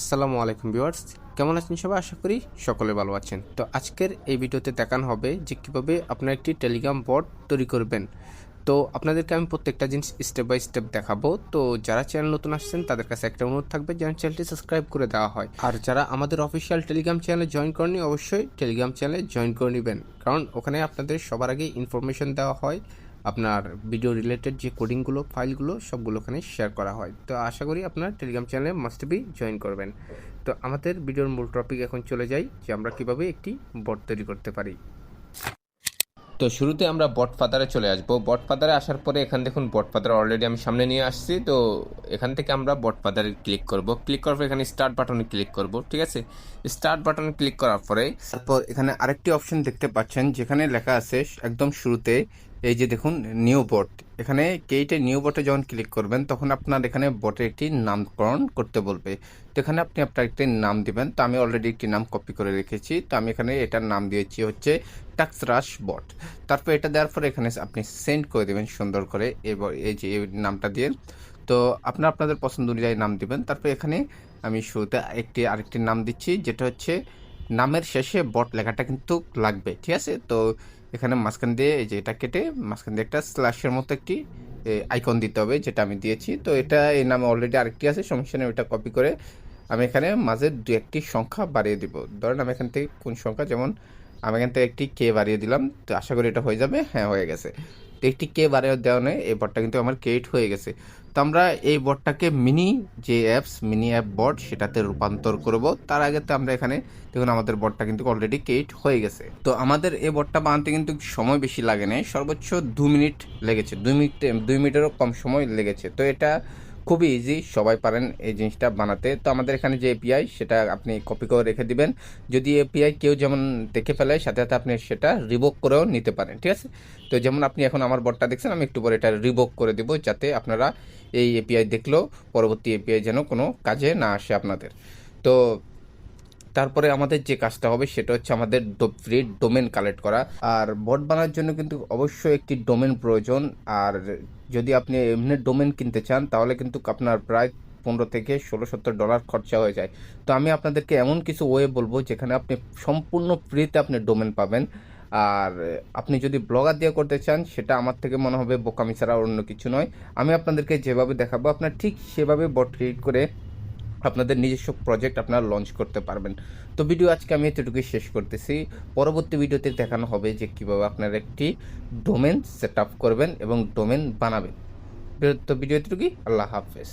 আসসালামু আলাইকুম ভিউয়ার্স। কেমন আছেন সবাই? আশা করি সকলে ভালো আছেন। তো আজকের এই ভিডিওতে দেখানো হবে যে কীভাবে আপনার একটি টেলিগ্রাম বট তৈরি করবেন। তো আপনাদেরকে আমি প্রত্যেকটা জিনিস স্টেপ বাই স্টেপ দেখাবো। তো যারা চ্যানেল নতুন আসছেন, তাদের কাছে একটা অনুরোধ থাকবে যেন চ্যানেলটি সাবস্ক্রাইব করে দেওয়া হয়। আর যারা আমাদের অফিসিয়াল টেলিগ্রাম চ্যানেলে জয়েন করেনি অবশ্যই টেলিগ্রাম চ্যানেলে জয়েন করে নেবেন। কারণ ওখানে আপনাদের সবার আগে ইনফরমেশন দেওয়া হয়। আপনার ভিডিও রিলেটেড যে কোডিংগুলো ফাইলগুলো সবগুলো ওখানে শেয়ার করা হয়। তো আশা করি আপনার টেলিগ্রাম চ্যানেলে মাস্ট বি জয়েন করবেন। তো আমাদের ভিডিওর মূল টপিক এখন চলে যাই, যে আমরা কীভাবে একটি বট তৈরি করতে পারি। তো শুরুতে আমরা বট ফাদারে চলে আসব। বট ফাদারে আসার পরে এখান দেখুন বট ফাদার অলরেডি আমি সামনে নিয়ে আসছি। তো এখান থেকে আমরা বট ফাদারে ক্লিক করব। ক্লিক করার পর এখানে স্টার্ট বাটনে ক্লিক করব, ঠিক আছে? স্টার্ট বাটনে ক্লিক করার পরে তারপর এখানে আরেকটি অপশন দেখতে পাচ্ছেন, যেখানে লেখা আছে, একদম শুরুতে এই যে দেখুন নিউ বট এখানে কেইটে নিউ বটে যখন ক্লিক করবেন, তখন আপনার এখানে বটের একটি নামকরণ করতে বলবে। তো এখানে আপনি আপনার একটি নাম দিবেন। তো আমি অলরেডি একটি নাম কপি করে রেখেছি। তো আমি এখানে এটার নাম দিয়েছি হচ্ছে টাক্সরাস বট তারপর এটা দেওয়ার পরে এখানে আপনি সেন্ড করে দেবেন সুন্দর করে। এবার এই যে নামটা দিয়ে। তো আপনার আপনাদের পছন্দ অনুযায়ী নাম দিবেন। তারপর এখানে আমি শুরুতে একটি আরেকটি নাম দিচ্ছি, যেটা হচ্ছে নামের শেষে বট লেখাটা কিন্তু লাগবে, ঠিক আছে? তো এখানে মাঝখান দিয়ে এই যে এটা কেটে মাঝখান দিয়ে একটা স্ল্যাশের মতো একটি আইকন দিতে হবে, যেটা আমি দিয়েছি। তো এটা এই নামে অলরেডি আরেকটি আছে, সমস্যা নেই, ওইটা কপি করে আমি এখানে মাঝে দু একটি সংখ্যা বাড়িয়ে দিব। ধরেন আমি এখান থেকে কোন সংখ্যা, যেমন আমি এখান থেকে একটি কে বাড়িয়ে দিলাম। তো আশা করি এটা হয়ে যাবে। হ্যাঁ হয়ে গেছে। তো একটি কে বাড়িয়ে দেওয়া নেই। এই বটটা কিন্তু আমার ক্রিয়েট হয়ে গেছে। তো আমরা এই বটটাকে মিনি যে অ্যাপস মিনি অ্যাপ বট সেটাতে রূপান্তর করব। তার আগে তো আমরা এখানে দেখুন, আমাদের বটটা কিন্তু অলরেডি ক্রিয়েট হয়ে গেছে। তো আমাদের এই বটটা বানাতে কিন্তু সময় বেশি লাগে নাই। সর্বোচ্চ দু মিনিট লেগেছে। দুই মিনিট দুই মিনিটেরও কম সময় লেগেছে। তো এটা খুবই ইজি সবাই পারেন এই জিনিসটা বানাতে। তো আমাদের এখানে যে এপিআই সেটা আপনি কপি করে রেখে দিবেন। যদি এপিআই কেউ যেমন দেখে ফেলে, সাথে সাথে আপনি সেটা রিভোক করেও নিতে পারেন, ঠিক আছে? তো যেমন আপনি এখন আমার বটটা দেখছেন, আমি একটু পরে এটা রিভোক করে দেবো, যাতে আপনারা এই এপিআই দেখলেও পরবর্তী এপিআই যেন কোনো কাজে না আসে আপনাদের। তো তারপরে আমাদের যে কাজটা হবে সেটা হচ্ছে আমাদের ফ্রি ডোমেন কালেক্ট করা। আর বট বানার জন্য কিন্তু অবশ্যই একটি ডোমেন প্রয়োজন। আর যদি আপনি এমনি ডোমেন কিনতে চান, তাহলে কিন্তু আপনার প্রায় পনেরো থেকে ষোলো সত্তর ডলার খরচা হয়ে যায়। তো আমি আপনাদেরকে এমন কিছু ওয়ে বলব, যেখানে আপনি সম্পূর্ণ ফ্রিতে আপনি ডোমেন পাবেন। আর আপনি যদি ব্লগার দিয়ে করতে চান, সেটা আমার থেকে মনে হবে বোকামি ছাড়া অন্য কিছু নয়। আমি আপনাদেরকে যেভাবে দেখাবো, আপনার ঠিক সেভাবে বট ক্রিয়েট করে আপনাদের নিজস্ব প্রজেক্ট আপনারা লঞ্চ করতে পারবেন। তো ভিডিও আজকে আমি এতটুকুই শেষ করতেছি। পরবর্তী ভিডিওতে দেখানো হবে যে কীভাবে আপনারা একটি ডোমেন সেট করবেন এবং ডোমেন বানাবেন। তো ভিডিও এতটুকুই। আল্লাহ হাফেজ।